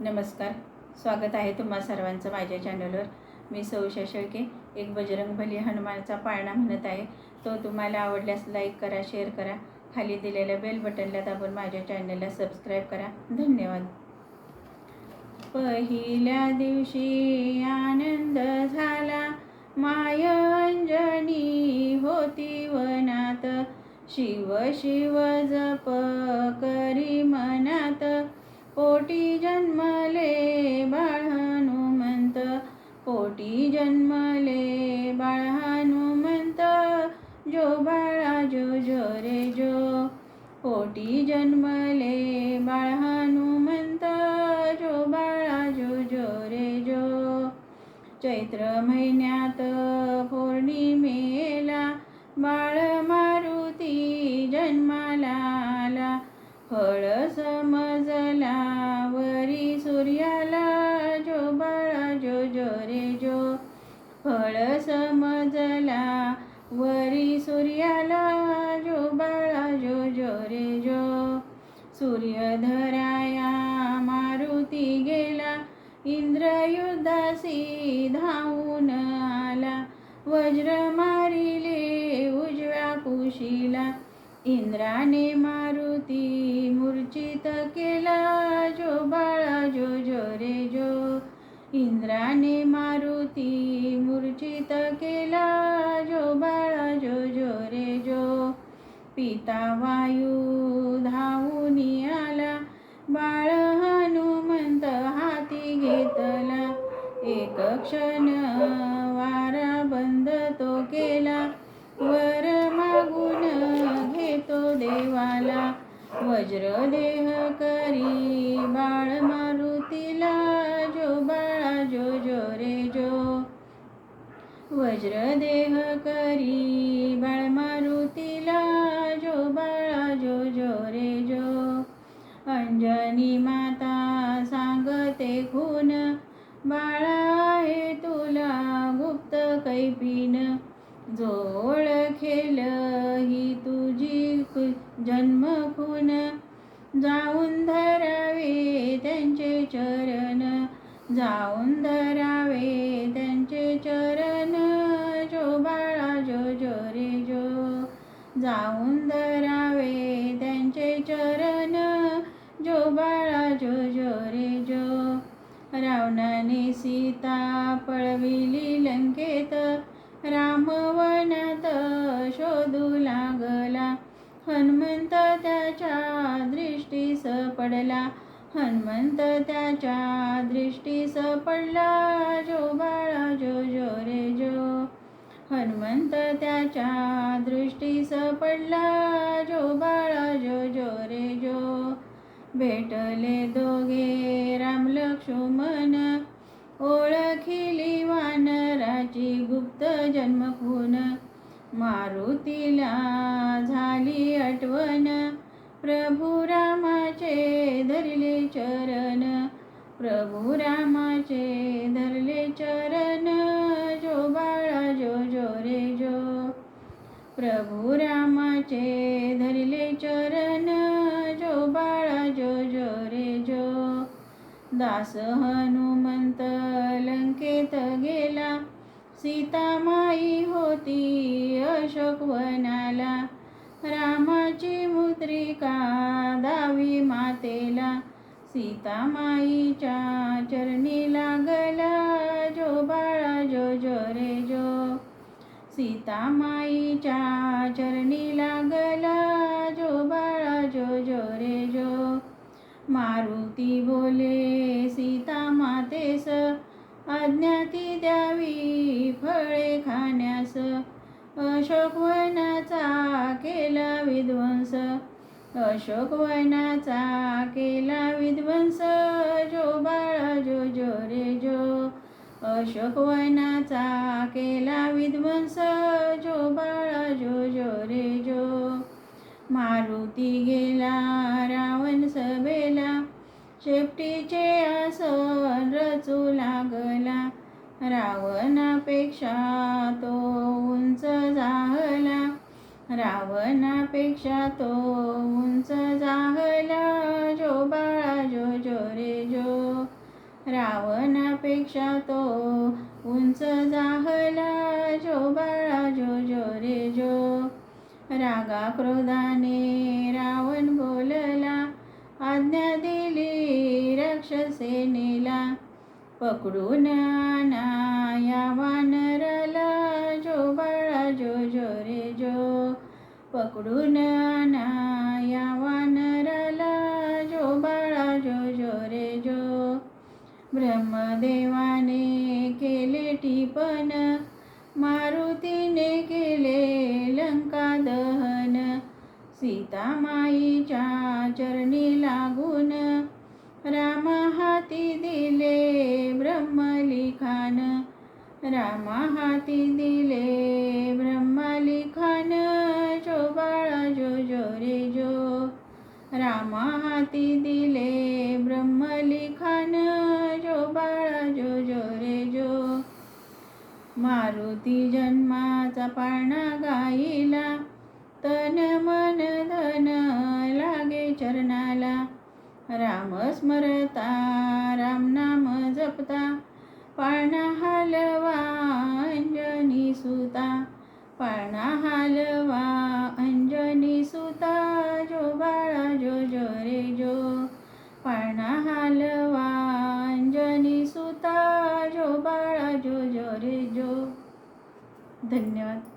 नमस्कार. स्वागत आहे तुम्हा सर्वांचं माझ्या चॅनलवर. मी सौशा शेळके एक बजरंगबली हनुमानचा पाळणा म्हणत आहे. तो तुम्हाला आवडल्यास लाईक करा शेअर करा. खाली दिलेल्या बेल बटनला दाबून माझ्या चॅनलला सबस्क्राईब करा. धन्यवाद. पहिल्या दिवशी आनंद झाला. माय अंजनी होती वनात. शिव शिव जप करी मनात. पोटी जन्मले बाळ हनुमंत पोटी जन्मले बाळ हनुमंत जो बाळा जो जो रे जो पोटी जन्मले बाळ हनुमंत जो बाळा जो जो रे जो चैत्र महिन्यात पौर्णिमेला बाळ मारुती जन्माला आला फळ समजला वरी सूर्याला जो बाळा जो जो रे जो. फळ समजला वरी सूर्याला जो बाळा जो जो रे जो. सूर्य धराया मारुती गेला इंद्रयुद्धासी धावून आला. वज्र मारिले उजव्या कुशीला इंद्राने मा मूर्छित केला जो बाळा जो जो रे जो इंद्राने मारुती मूर्छित केला जो बाळा जो जो रे जो पिता वायू धावून आला बाळ हनुमंत हाती घेतला. एक क्षण वारा बंद तो केला वर मागून घेतो देवाला. वज्र वज्रदेह करी बाळ मारुतीला जो बाळा जो जो रे जो. अंजनी माता सांगते खून बाळा आहे तुला गुप्त कैपीन जो ओळखेल ही तुझी जन्म खून जाऊन धरावे त्यांचे चरण जाऊन धर त्यांचे चरण जो बाळा जो जो रे जो रावणाने सीता पळविली लंकेत रामवनात शोधू लागला. हनुमंत त्याच्या दृष्टीस पडला. हनुमंत त्याच्या दृष्टीस पडला. जो बाळा जो जो रे जो हनुमंत त्याच्या दृष्टीस पडला जो बाळा जो जो रे जो. भेटले दोघे राम लक्ष्मण. ओळखिली वानराची गुप्त जन्मखून. मारुतीला झाली आठवण. प्रभू रामाचे धरले चरण. प्रभू रामाचे धरले चरण. प्रभू रामाचे धरले चरण जो बाळा जो जो रे जो दास हनुमंत लंकेत गेला. सीतामाई होती अशोकवनाला रामाची मुद्रिका दावी मातेला. सीतामाईच्या चरणी लागला जो बाळा सीतामाईच्या चरणी लागला जो बाळा जो जो रे जो. मारुती बोले सीता मातेस आज्ञाती द्यावी फळे खाण्यास. अशोकवनाचा केला विध्वंस. अशोकवनाचा केला विध्वंस. जो बाळा जो जो रे जो. अशोकवनाचा केला विध्वंस जो बाळा जो जो रे जो. मारुती गेला रावण सभेला शेपटीचे आसन रचू लागला. रावणापेक्षा तो उंच जाहला. रावणापेक्षा तो उंच जाहला जो बाळा जो जो रे जो. रावणापेक्षा तो उंच जाहला जो बाळा जो जो रे जो. रागा क्रोधाने रावण बोलला आज्ञा दिली राक्षसेनेला. पकडून आना या वानराला जो बाळा जो जो रे जो. पकडून देवाने केले टिपन मारुतीने केले लंका दहन सीतामाईच्या चरणी लागून राम हाती दिले ब्रह्मलिखान राम हाती दिले ब्रह्मलिखान जो बाळा जो जो रे जो. राम हाती दिले ब्रह्मलिखान मारुती जन्माचा पाळणा गाईला तन मन धन लागे चरणाला. राम स्मरता राम नाम जपता पाळणा हलवा अंजनी सुता. पाळणा हलवा अंजनी सुता जो बाळा जो जो रे जो. पाळणा हलवा धन्यवाद.